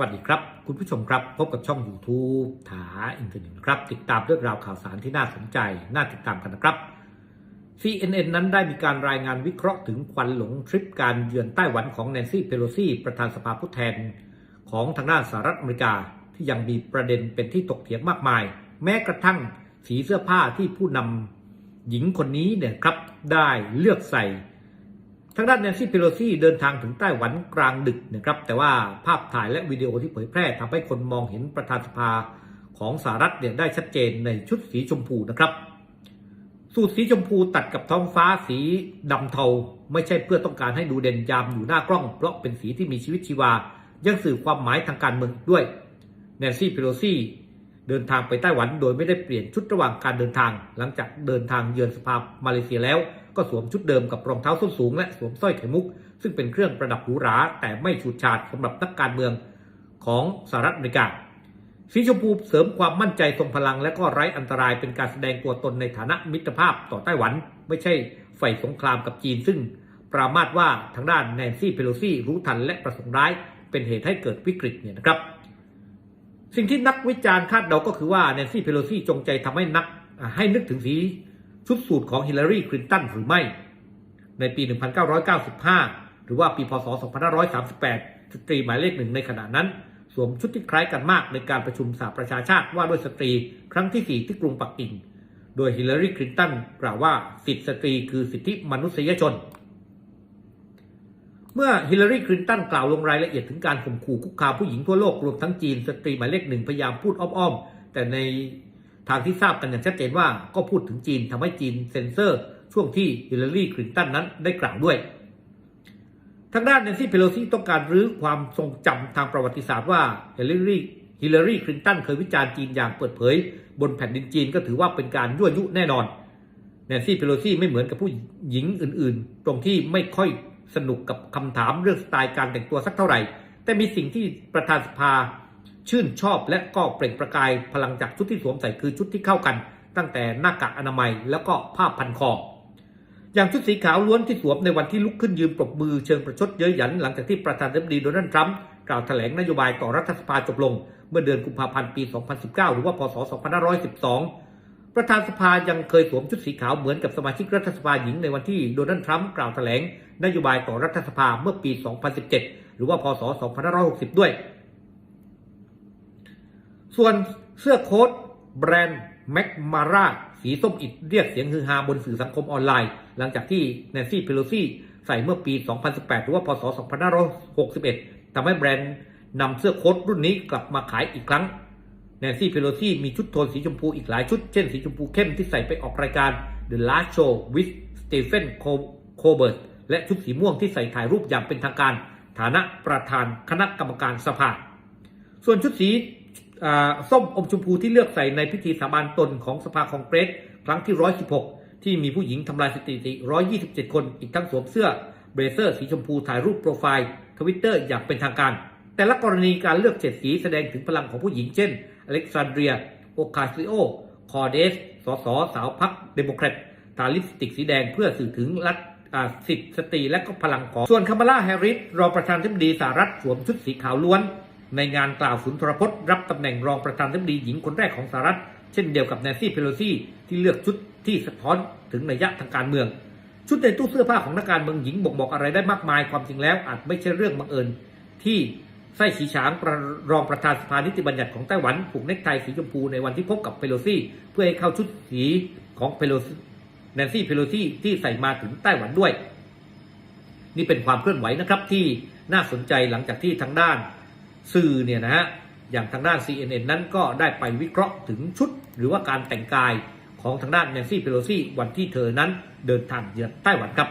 วัสดีครับ คุณผู้ชมครับ พบกับช่อง YouTube ถาอินเทอร์เน็ตนะครับ ติดตามเรื่องราวข่าวสารที่น่าสนใจ น่าติดตามกันนะครับ CNN นั้นได้มีการรายงานวิเคราะห์ถึงควันหลงทริปการเยือนไต้หวันของแนนซี่เพโลซีประธานสภาผู้แทน ของทางด้านสหรัฐอเมริกา ที่ยังมีประเด็นเป็นที่ตกเถียงมากมาย แม้กระทั่งสีเสื้อผ้าที่ผู้นำหญิงคนนี้เนี่ยครับได้เลือกใส่ ทางด้านแนนซี่เพโลซีเดินทางถึงไต้หวันกลางดึกนะครับแต่ว่าภาพถ่ายและวิดีโอที่เผยแพร่ทำให้คนมองเห็นประธานสภาของสหรัฐเนี่ยได้ชัดเจนในชุดสีชมพูนะครับ สูตรสีชมพูตัดกับท้องฟ้าสีดำเทา ไม่ใช่เพื่อต้องการให้ดูเด่นยามอยู่หน้ากล้อง เพราะเป็นสีที่มีชีวิตชีวา ยังสื่อความหมายทางการเมืองด้วยแนนซี่เพโลซี เดินทางไปไต้หวันโดยไม่ได้เปลี่ยนชุดระหว่างการเดินทาง หลังจากเดินทางเยือนสภามาเลเซียแล้ว ก็สวมชุดเดิมกับรองเท้าส้นสูงและสวมสร้อยไข่มุก ซึ่งเป็นเครื่องประดับหรูหราแต่ไม่ฉูดฉาดสำหรับนักการเมืองของสหรัฐอเมริกาสีชมพูเสริมความมั่นใจทรงพลังและก็ไร้อันตรายเป็นการแสดงตัวตนในฐานะมิตรภาพต่อไต้หวัน ไม่ใช่ไฟสงครามกับจีน ซึ่งปรามาสว่าทางด้านแนนซี่เพโลซีรู้ทันและประสงค์ร้าย เป็นเหตุให้เกิดวิกฤตเนี่ยนะครับ สิ่งที่นักวิจารณ์คาดเดาก็คือว่าแนนซี่เพโลซีจงใจทำให้นักให้นึกถึงสีชุดสูทของฮิลลารีคลินตันหรือไม่ ในปี 1995 หรือว่าปีพศ 2538 สตรีหมายเลขหนึ่งในขณะนั้น สวมชุดที่คล้ายกันมากในการประชุมสหประชาชาติว่าด้วยสตรีครั้งที่ 4 ที่กรุงปักกิ่ง โดยฮิลลารีคลินตันกล่าวว่าสิทธิสตรีคือสิทธิมนุษยชน เมื่อฮิลลารีคลินตันกล่าวลงรายละเอียดถึงการข่มขู่คุกคามผู้หญิงทั่วโลกรวมทั้งจีนสตรีหมายเลขหนึ่งพยายามพูดอ้อมๆ แต่ในทางที่ทราบกันอย่างชัดเจนว่าก็พูดถึงจีนทำให้จีนเซ็นเซอร์ ช่วงที่ฮิลลารีคลินตันนั้นได้กล่าวด้วยทางด้านแนนซี่เพโลซีต้องการรื้อความทรงจำทางประวัติศาสตร์ว่าฮิลลารีฮิลลารีคลินตันเคยวิจารณ์จีนอย่างเปิดเผย บนแผ่นดินจีนก็ถือว่าเป็นการยั่วยุแน่นอนแนนซี่เพโลซีไม่เหมือนกับผู้หญิงอื่น ๆ ตรงที่ไม่ค่อย สนุกกับคำถามเรื่องสไตล์การแต่งตัวสักเท่าไหร่ แต่มีสิ่งที่ประธานสภา ชื่นชอบและก็เปล่งประกายพลังจากชุดที่สวมใส่คือชุดที่เข้ากัน ตั้งแต่หน้ากากอนามัยแล้วก็ผ้าพันคออย่างชุดสีขาวล้วนที่สวมในวันที่ลุกขึ้นยืนปรบมือเชิงประชดเย้ยหยันหลังจากที่ประธานาธิบดีโดนัลด์ทรัมป์กล่าวแถลงนโยบายต่อรัฐสภาจบลง เมื่อเดือนกุมภาพันธ์ปี 2019 หรือว่า พศ 2512 ประธานสภายังเคยสวมชุดสีขาวเหมือนกับสมาชิกรัฐสภาหญิงในวันที่โดนัลด์ทรัมป์กล่าวแถลงนโยบายต่อรัฐสภาเมื่อปี 2017 หรือว่าพศ 2560 ด้วย ส่วนเสื้อโค้ทแบรนด์แม็กมาราสีส้มอิดเรียกเสียงฮือฮาบนสื่อสังคมออนไลน์ หลังจากที่แนนซี่เพโลซีใส่เมื่อปี 2018 หรือว่าพศ 2561ทำให้แบรนด์นำเสื้อโค้ทรุ่นนี้กลับมาขายอีกครั้ง แนนซี่เพโลซีมีชุดโทนสีชมพูอีกหลายชุด เช่นสีชมพูเข้มที่ใส่ไปออกรายการ The Last Show with Stephen Colbert และชุดสีม่วงที่ใส่ถ่ายรูปอย่างเป็นทางการ ฐานะประธานคณะกรรมการสภา ส่วนชุดสีส้มอมชมพูที่เลือกใส่ในพิธีสาบานตนของสภาคองเกรสครั้งที่ 116 ที่มีผู้หญิงทำลายสถิติ 127 คน อีกทั้งสวมเสื้อเบรเซอร์สีชมพูถ่ายรูปโปรไฟล์ทวิตเตอร์อย่างเป็นทางการ แต่ละกรณีการเลือกเฉดสีแสดงถึงพลังของผู้หญิงเช่น อเล็กซานเดรีย โอคาซิโอ คอเดส สสสาวพรรคเดโมแครตทาลิปสติกสีแดงเพื่อสื่อถึงรัฐอ่าสิทธิสตรีและก็พลังของ ส่วนคามาลาแฮร์ริส รองประธานาธิบดีสหรัฐสวมชุดสีขาวล้วน ในงานกล่าวสุนทรพจน์ รับตำแหน่งรองประธานาธิบดีหญิงคนแรกของสหรัฐ เช่นเดียวกับแนนซี่เพโลซีที่เลือกชุดที่สะท้อนถึงนัยยะทางการเมือง ชุดในตู้เสื้อผ้าของนักการเมืองหญิงบ่งบอกอะไรได้มากมายความจริงแล้วอาจไม่ใช่เรื่องบังเอิญที่ ไส้ฉีฉางรรองประธานสภานิติบัญญัติของไต้หวันผูกเนคไทสีชมพูในวันที่พบกับเพโลซี่ เพื่อให้เข้าชุดสีของเพโลซีแนนซี่เพโลซี่ที่ใส่มาถึงไต้หวันด้วย นี่เป็นความเคลื่อนไหวนะครับที่น่าสนใจหลังจากที่ทางด้านสื่อเนี่ยนะฮะอย่างทางด้าน CNN นั้นก็ได้ไปวิเคราะห์ถึงชุด หรือว่าการแต่งกายของทางด้านแนนซี่เพโลซี่วันที่เธอนั้นเดินทางเยือนไต้หวันครับ